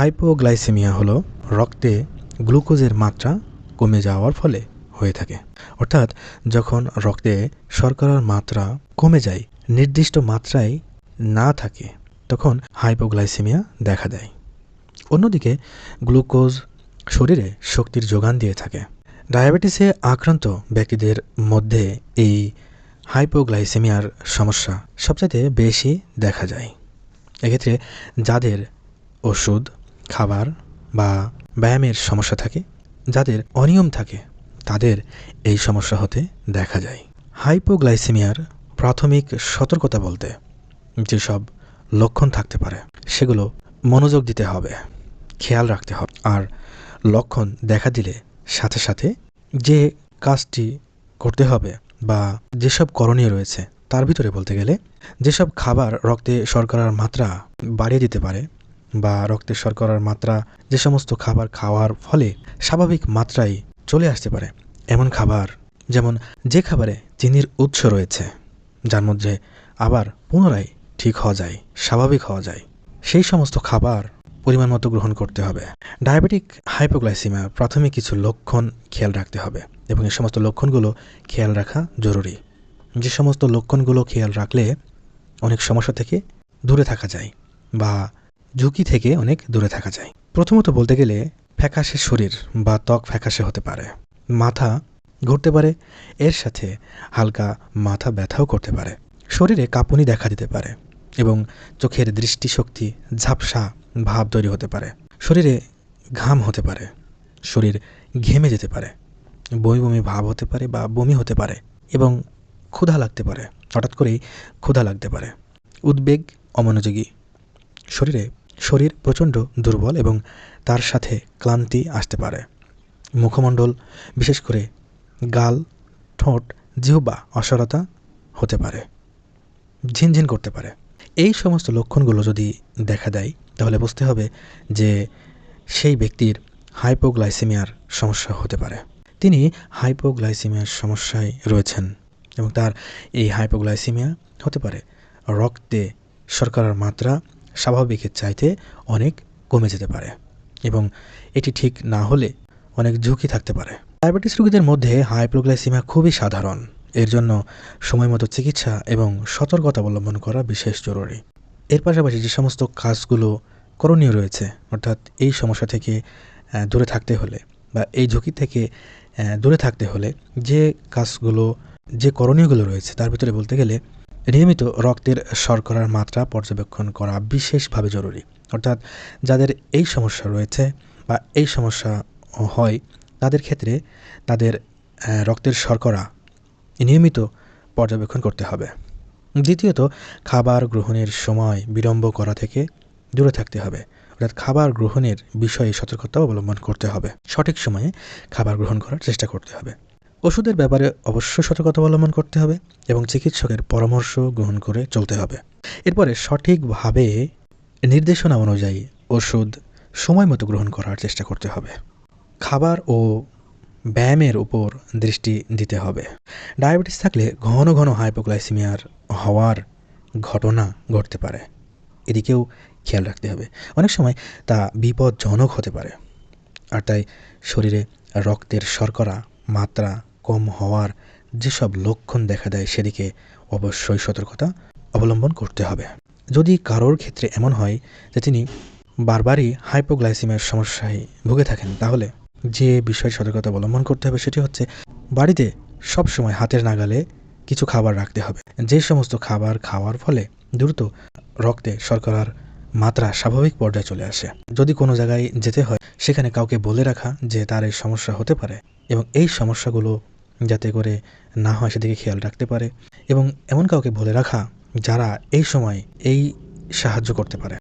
Hypoglycaemia হলো রক্তে গ্লুকোজের মাত্রা কমে যাওয়ার ফলে হয়ে থাকে। অর্থাৎ যখন রক্তে শর্করার মাত্রা কমে যায়, নির্দিষ্ট মাত্রায় না থাকে, তখন হাইপোগ্লাইসেমিয়া দেখা দেয়। অন্যদিকে গ্লুকোজ শরীরে শক্তির যোগান দিয়ে থাকে। ডায়াবেটিসে আক্রান্ত ব্যক্তিদের মধ্যে এই হাইপোগ্লাইসেমিয়ার সমস্যা সবচাইতে বেশি দেখা যায়। এক্ষেত্রে যাদের ওষুধ খাবার বা ব্যায়ামের সমস্যা থাকে, যাদের অনিয়ম থাকে, তাদের এই সমস্যা হতে দেখা যায়। হাইপোগ্লাইসেমিয়ার প্রাথমিক সতর্কতা বলতে যেসব লক্ষণ থাকতে পারে, সেগুলো মনোযোগ দিতে হবে, খেয়াল রাখতে হবে, আর লক্ষণ দেখা দিলে সাথে সাথে যে কাজটি করতে হবে বা যেসব করণীয় রয়েছে, তার ভিতরে বলতে গেলে যেসব খাবার রক্তে শর্করার মাত্রা বাড়িয়ে দিতে পারে বা রক্তে শর্করার মাত্রা, যে সমস্ত খাবার খাওয়ার ফলে স্বাভাবিক মাত্রায় চলে আসতে পারে। এমন খাবার, যেমন যে খাবারে চিনির উৎস রয়েছে, যার মধ্যে আবার পুনরায় ঠিক হওয়া যায়, স্বাভাবিক হওয়া যায়, সেই সমস্ত খাবার পরিমাণ মতো গ্রহণ করতে হবে। ডায়াবেটিক হাইপোগ্লাইসিমিয়া প্রাথমিক কিছু লক্ষণ খেয়াল রাখতে হবে এবং এই সমস্ত লক্ষণগুলো খেয়াল রাখা জরুরি। যে সমস্ত লক্ষণগুলো খেয়াল রাখলে অনেক সমস্যা থেকে দূরে থাকা যায় বা ঝুঁকি থেকে অনেক দূরে থাকা যায়। প্রথমত বলতে গেলে, ফ্যাকাশে শরীর বা ত্বক ফ্যাকাশে হতে পারে। মাথা ঘুরতে পারে, এর সাথে হালকা মাথা ব্যথাও করতে পারে। শরীরে কাঁপুনি দেখা দিতে পারে এবং চোখের দৃষ্টিশক্তি, ঝাপসা ভাব তৈরি হতে পারে। শরীরে ঘাম হতে পারে, শরীর ঘেমে যেতে পারে বমি বমি ভাব হতে পারে বা বমি হতে পারে এবং ক্ষুধা লাগতে পারে। হঠাৎ করেই ক্ষুধা লাগতে পারে। উদ্বেগ, অমনোযোগী। শরীরে শরীর প্রচণ্ড দুর্বল এবং তার সাথে ক্লান্তি আসতে পারে। মুখমণ্ডল, বিশেষ করে গাল, ঠোঁট, জিহ্বা, অসরতা হতে পারে, ঝিনঝিন করতে পারে। এই সমস্ত লক্ষণগুলো যদি দেখা দেয়, তাহলে বুঝতে হবে যে সেই ব্যক্তির হাইপোগ্লাইসেমিয়ার সমস্যা হতে পারে। তিনি হাইপোগ্লাইসেমিয়ার সমস্যায় রয়েছেন এবং তার এই হাইপোগ্লাইসেমিয়া হতে পারে রক্তে শর্করার মাত্রা স্বাভাবিকের চাইতে অনেক কমে যেতে পারে এবং এটি ঠিক না হলে অনেক ঝুঁকি থাকতে পারে। ডায়াবেটিস রোগীদের মধ্যে হাইপোগ্লাইসিমিয়া খুবই সাধারণ। এর জন্য সময়মতো চিকিৎসা এবং সতর্কতা অবলম্বন করা বিশেষ জরুরি। এর পাশাপাশি যে সমস্ত কাজগুলো করণীয় রয়েছে, অর্থাৎ এই সমস্যা থেকে দূরে থাকতে হলে বা এই ঝুঁকি থেকে দূরে থাকতে হলে যে কাজগুলো, যে করণীয়গুলো রয়েছে তার ভিতরে বলতে গেলে নিয়মিত রক্তের শর্করার মাত্রা পর্যবেক্ষণ করা বিশেষভাবে জরুরি। অর্থাৎ যাদের এই সমস্যা রয়েছে বা এই সমস্যা হয়, তাদের ক্ষেত্রে তাদের রক্তের শর্করা নিয়মিত পর্যবেক্ষণ করতে হবে। দ্বিতীয়ত, খাবার গ্রহণের সময় বিলম্ব করা থেকে দূরে থাকতে হবে। অর্থাৎ খাবার গ্রহণের বিষয়ে সতর্কতা অবলম্বন করতে হবে। সঠিক সময়ে খাবার গ্রহণ করার চেষ্টা করতে হবে। ওষুধের ব্যাপারে অবশ্য সতর্কতা অবলম্বন করতে হবে এবং চিকিৎসকের পরামর্শ গ্রহণ করে চলতে হবে। এরপরে সঠিকভাবে নির্দেশনা অনুযায়ী ওষুধ সময় মতো গ্রহণ করার চেষ্টা করতে হবে। খাবার ও ব্যায়ামের উপর দৃষ্টি দিতে হবে। ডায়াবেটিস থাকলে ঘন ঘন হাইপোগ্লাইসিমিয়ার হওয়ার ঘটনা ঘটতে পারে। এদিকেও খেয়াল রাখতে হবে। অনেক সময় তা বিপজ্জনক হতে পারে। আর তাই শরীরে রক্তের শর্করা মাত্রা কম হওয়ার যেসব লক্ষণ দেখা দেয় সেদিকে অবশ্যই সতর্কতা অবলম্বন করতে হবে। যদি কারোর ক্ষেত্রে এমন হয় যে তিনি বারবারই হাইপোগ্লাইসিমের সমস্যায় ভুগে থাকেন, তাহলে যে বিষয়ে সতর্কতা অবলম্বন করতে হবে সেটি হচ্ছে বাড়িতে সব সময় হাতের নাগালে কিছু খাবার রাখতে হবে। যে সমস্ত খাবার খাওয়ার ফলে দ্রুত রক্তে শর্করার মাত্রা স্বাভাবিক পর্যায়ে চলে আসে। যদি কোনো জায়গায় যেতে হয়, সেখানে কাউকে বলে রাখা যে তার এই সমস্যা হতে পারে এবং এই সমস্যাগুলো যাতে করে না হয় সেদিকে খেয়াল রাখতে পারে। এবং এমন কাউকে বলে রাখা যারা এই সময় এই সাহায্য করতে পারে।